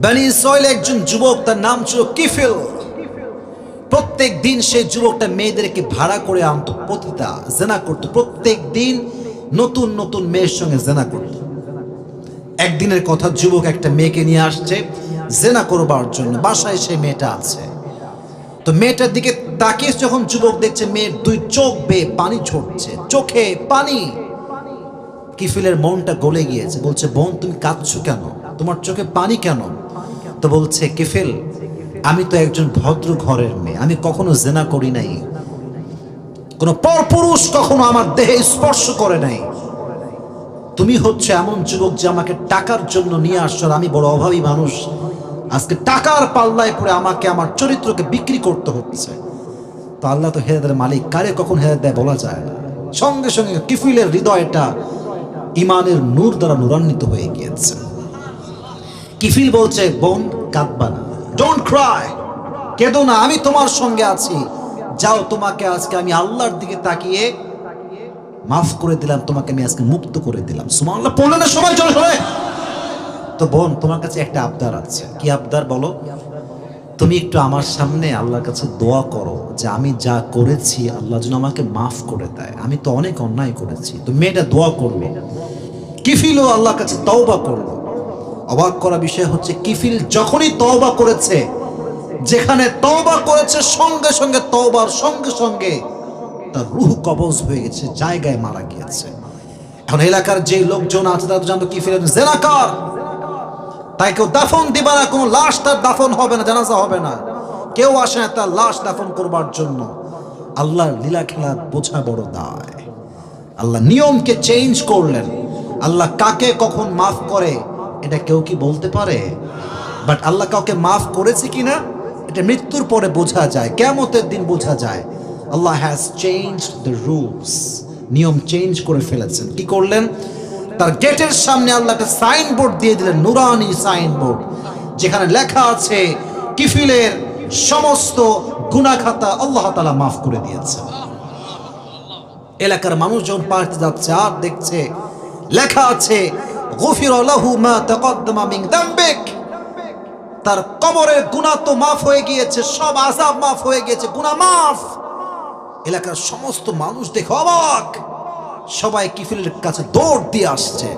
বানি ইসরায়েল একজন যুবক, তার নাম ছিল কিফিল। প্রত্যেক দিন সেই যুবকটা মেয়েদেরকে ভাড়া করে আনতো, পতিতা, জেনা করতো। প্রত্যেক দিন নতুন নতুন মেয়ের সঙ্গে জেনা করত। একদিনের কথা যুবক একটা মেয়েকে নিয়ে আসছে, জেনা করবার জন্য। বাসায় সেই মেয়েটা আছে। তো মেয়েটার দিকে তাকিয়ে যখন যুবক দেখছে, মেয়ের দুই চোখ বেয়ে পানি ছড়ছে চোখে পানি। কিফিলের মনটা গলে গিয়েছে। বলছে, বোন, তুমি কাঁদছো কেন? তোমার চোখে পানি কেন? তো বলছে কিফিল আমি তো একজন ভদ্র ঘরের মেয়ে, আমি কখনো জেনা করি নাই। কোনো পরপুরুষ কখনো আমার দেহে স্পর্শ করে নাই। তুমি হচ্ছে এমন যুবক যে আমাকে টাকার জন্য নিয়ে আসছো আমি বড় অভাবী মানুষ। আজকে টাকার পাল্লায় পড়ে আমাকে, আমার চরিত্রকে বিক্রি করতে হচ্ছে। তো আল্লাহ তো হেদাদের মালিক, কারে কখন হেদাত দেয় বলা যায় না। সঙ্গে সঙ্গে কিফিলের হৃদয়টা ইমানের নূর দ্বারা নূরান্বিত হয়ে গিয়েছে। কিফিল বলছে? বোন, কাঁদবা না। ডোন্ট ক্রাই কেঁদো না, আমি তোমার সঙ্গে আছি। যাও, তোমাকে আজকে আমি আল্লাহর দিকে তাকিয়ে মাফ করে দিলাম, তোমাকে আমি আজকে মুক্ত করে দিলাম। সুমান আল্লাহ পড়লে না সবাই চলে সবাই তো বোন, তোমার কাছে একটা আবদার আছে। কি আবদার বলো? তুমি একটু আমার সামনে আল্লাহর কাছে দোয়া করো যে আমি যা করেছি, আল্লাহ যেন আমাকে মাফ করে দেয়। আমি তো অনেক অন্যায় করেছি। তো মেয়েটা দোয়া করল। কিফিলও আল্লাহর কাছে তওবা করল। অবাক করা বিষয় হচ্ছে, কিফিল যখনই তওবা করেছে, যেখানে তওবা করেছে সঙ্গে সঙ্গে, তওবার সঙ্গে সঙ্গে তার রুহ কবজ হয়ে গেছে, জায়গায় মারা গিয়েছে। এখন এলাকার যে লোকজন আছে, তারা জানতো কিফিলের জেনাকার তাই কেউ দাফন দিবা না কোনো লাশ তার দাফন হবে না, জানাজা হবে না। কেউ আসে না তার লাশ দাফন করবার জন্য। আল্লাহর লীলা খেলা বোঝা বড় দায়। আল্লাহ নিয়মকে চেঞ্জ করলেন। আল্লাহ কাকে কখন মাফ করে এটা কেউ কি বলতে পারে? বাট আল্লাহ কাউকে মাফ করেছে কিনা? এটা মৃত্যুর পরে বোঝা যায় কেমতের দিন বোঝা যায়। Allah has change the rules নিয়ম চেঞ্জ করে ফেলেছেন। কি করলেন? তার গেটের সামনে আল্লাহ একটা সাইনবোর্ড দিয়ে দিলেন, নুরানি সাইনবোর্ড যেখানে লেখা আছে, কিফিলের সমস্ত গুনাখাতা আল্লাহ তালা মাফ করে দিয়েছে এলাকার মানুষ যখন পাড়তে যাচ্ছে, আর দেখছে, লেখা আছে তার কবরের গুনাহ তো মাফ হয়ে গিয়েছে, সব আযাব মাফ হয়ে গিয়েছে, গুনাহ মাফ। এলাকার সমস্ত মানুষ দেখে অবাক। সবাই কিফিলের কাছে দৌড় দিয়ে আসছে।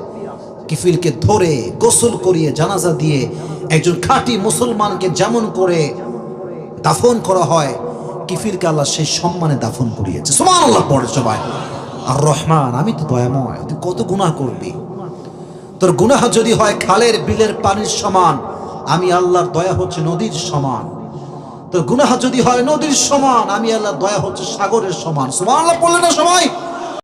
কিফিলকে ধরে গোসল করিয়ে জানাজা দিয়ে একজন খাঁটি মুসলমানকে যেমন করে দাফন করা হয়, কিফিলকে আল্লাহ সেই সম্মানে দাফন করিয়েছে। সমান আল্লাহ পড়ে সবাই। আর রহমান, আমি তো দয়াময়, তুই কত গুনাহ করবি? তোর গুনাহ যদি হয় খালের বিলের পানির সমান, আমি আল্লাহর দয়া হচ্ছে নদীর সমান। তোর গুনাহ যদি হয় নদীর সমান, আমি আল্লাহর দয়া হচ্ছে সাগরের সমান। সমান আল্লাহ বললেন না সবাই?